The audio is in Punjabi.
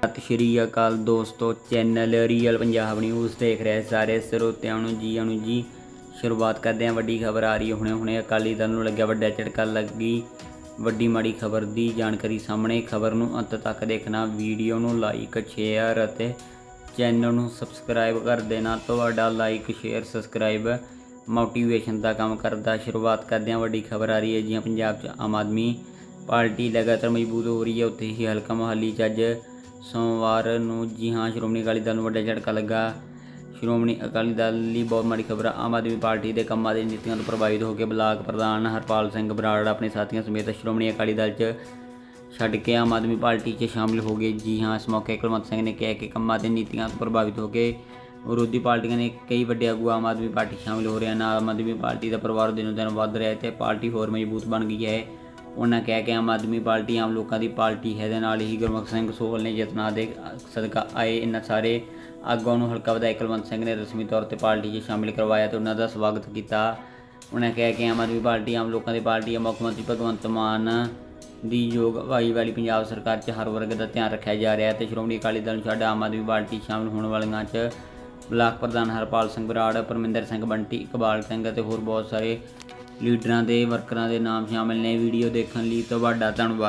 ਸਤਿ ਸ਼੍ਰੀ ਅਕਾਲ ਦੋਸਤੋ ਚੈਨਲ ਰੀਅਲ ਪੰਜਾਬ ਨਿਊਜ਼ ਦੇਖ ਰਹੇ ਸਾਰੇ ਸਰੋਤਿਆਂ ਨੂੰ ਜੀ ਆਇਆਂ ਨੂੰ ਜੀ। ਸ਼ੁਰੂਆਤ ਕਰਦੇ ਹਾਂ, ਵੱਡੀ ਖਬਰ ਆ ਰਹੀ ਹੈ। ਹੁਣੇ ਹੁਣੇ ਅਕਾਲੀ ਦਲ ਨੂੰ ਲੱਗਿਆ ਵੱਡਾ ਝਟਕਾ ਲੱਗੀ। ਵੱਡੀ ਮਾੜੀ ਖਬਰ ਦੀ ਜਾਣਕਾਰੀ ਸਾਹਮਣੇ। ਖਬਰ ਨੂੰ ਅੰਤ ਤੱਕ ਦੇਖਣਾ, ਵੀਡੀਓ ਨੂੰ ਲਾਈਕ ਸ਼ੇਅਰ ਅਤੇ ਚੈਨਲ ਨੂੰ ਸਬਸਕ੍ਰਾਈਬ ਕਰ ਦੇਣਾ। ਤੁਹਾਡਾ ਲਾਈਕ ਸ਼ੇਅਰ ਸਬਸਕ੍ਰਾਈਬ ਮੋਟੀਵੇਸ਼ਨ ਦਾ ਕੰਮ ਕਰਦਾ। ਸ਼ੁਰੂਆਤ ਕਰਦੇ ਹਾਂ, ਵੱਡੀ ਖਬਰ ਆ ਰਹੀ ਹੈ ਜੀ, ਪੰਜਾਬ 'ਚ ਆਮ ਆਦਮੀ ਪਾਰਟੀ ਲਗਾਤਾਰ ਮਜ਼ਬੂਤ ਹੋ ਰਹੀ ਹੈ। ਉੱਥੇ ਹੀ ਹਲਕਾ ਮੋਹਾਲੀ 'ਚ ਅੱਜ ਸੋਮਵਾਰ ਨੂੰ ਜੀ ਹਾਂ, ਸ਼੍ਰੋਮਣੀ ਅਕਾਲੀ ਦਲ ਨੂੰ ਵੱਡਾ ਝਟਕਾ ਲੱਗਾ। ਸ਼੍ਰੋਮਣੀ ਅਕਾਲੀ ਦਲ ਲਈ ਬਹੁਤ ਮਾੜੀ ਖਬਰ। ਆਮ ਆਦਮੀ ਪਾਰਟੀ ਦੇ ਕੰਮਾਂ ਦੇ ਨੀਤੀਆਂ ਤੋਂ ਪ੍ਰਭਾਵਿਤ ਹੋ ਕੇ ਬਲਾਕ ਪ੍ਰਧਾਨ ਹਰਪਾਲ ਸਿੰਘ ਬਰਾੜ ਆਪਣੇ ਸਾਥੀਆਂ ਸਮੇਤ ਸ਼੍ਰੋਮਣੀ ਅਕਾਲੀ ਦਲ 'ਚ ਛੱਡ ਕੇ ਆਮ ਆਦਮੀ ਪਾਰਟੀ 'ਚ ਸ਼ਾਮਿਲ ਹੋ ਗਏ। ਜੀ ਹਾਂ, ਇਸ ਮੌਕੇ ਕੁਲਵੰਤ ਸਿੰਘ ਨੇ ਕਿਹਾ ਕਿ ਕੰਮਾਂ ਦੇ ਨੀਤੀਆਂ ਤੋਂ ਪ੍ਰਭਾਵਿਤ ਹੋ ਕੇ ਵਿਰੋਧੀ ਪਾਰਟੀਆਂ ਨੇ ਕਈ ਵੱਡੇ ਆਗੂ ਆਮ ਆਦਮੀ ਪਾਰਟੀ 'ਚ ਸ਼ਾਮਿਲ ਹੋ ਰਹੇ ਹਨ। ਆਮ ਆਦਮੀ ਪਾਰਟੀ ਦਾ ਪਰਿਵਾਰ ਦਿਨੋ ਦਿਨ ਵੱਧ ਰਿਹਾ ਹੈ ਤੇ ਪਾਰਟੀ ਹੋਰ ਮਜ਼ਬੂਤ ਬਣ ਗਈ ਹੈ। ਉਹਨਾਂ ਕਹਿ ਕੇ ਆਮ ਆਦਮੀ ਪਾਰਟੀ, ਆਮ ਲੋਕਾਂ ਦੀ ਪਾਰਟੀ ਹੈ। ਦੇ ਨਾਲ ਹੀ ਗੁਰਮੁਖ ਸਿੰਘ ਸੋਹਲ ਨੇ ਯਤਨਾਂ ਦੇ ਸਦਕਾ ਆਏ। ਇਹਨਾਂ ਸਾਰੇ ਆਗੂਆਂ ਨੂੰ ਹਲਕਾ ਵਿਧਾਇਕ ਕੁਲਵੰਤ ਸਿੰਘ ਨੇ ਰਸਮੀ ਤੌਰ ਤੇ ਪਾਰਟੀ 'ਚ ਸ਼ਾਮਿਲ ਕਰਵਾਇਆ ਤੇ ਉਹਨਾਂ ਦਾ ਸਵਾਗਤ ਕੀਤਾ। ਉਹਨਾਂ ਕਹਿ ਕੇ ਆਮ ਆਦਮੀ ਪਾਰਟੀ, ਆਮ ਲੋਕਾਂ ਦੀ ਪਾਰਟੀ ਹੈ ਮੁੱਖ ਮੰਤਰੀ ਭਗਵੰਤ ਮਾਨ ਦੀ ਯੋਗ ਅਗਵਾਈ ਵਾਲੀ ਪੰਜਾਬ ਸਰਕਾਰ 'ਚ ਹਰ ਵਰਗ ਦਾ ਧਿਆਨ ਰੱਖਿਆ ਜਾ ਰਿਹਾ ਹੈ ਤੇ ਸ਼੍ਰੋਮਣੀ ਅਕਾਲੀ ਦਲ ਨੂੰ ਛੱਡ ਆਮ ਆਦਮੀ ਪਾਰਟੀ 'ਚ ਸ਼ਾਮਿਲ ਹੋਣ ਵਾਲੀਆਂ 'ਚ ਬਲਾਕ ਪ੍ਰਧਾਨ ਹਰਪਾਲ ਸਿੰਘ ਬਰਾੜ, ਪਰਮਿੰਦਰ ਸਿੰਘ ਬੰਟੀ, ਇਕਬਾਲ ਸਿੰਘ ਅਤੇ ਹੋਰ ਬਹੁਤ ਸਾਰੇ ਲੀਡਰਾਂ ਦੇ ਵਰਕਰਾਂ ਦੇ ਨਾਮ ਸ਼ਾਮਿਲ ਨੇ। ਵੀਡੀਓ ਦੇਖਣ ਲਈ ਤੁਹਾਡਾ ਧੰਨਵਾਦ।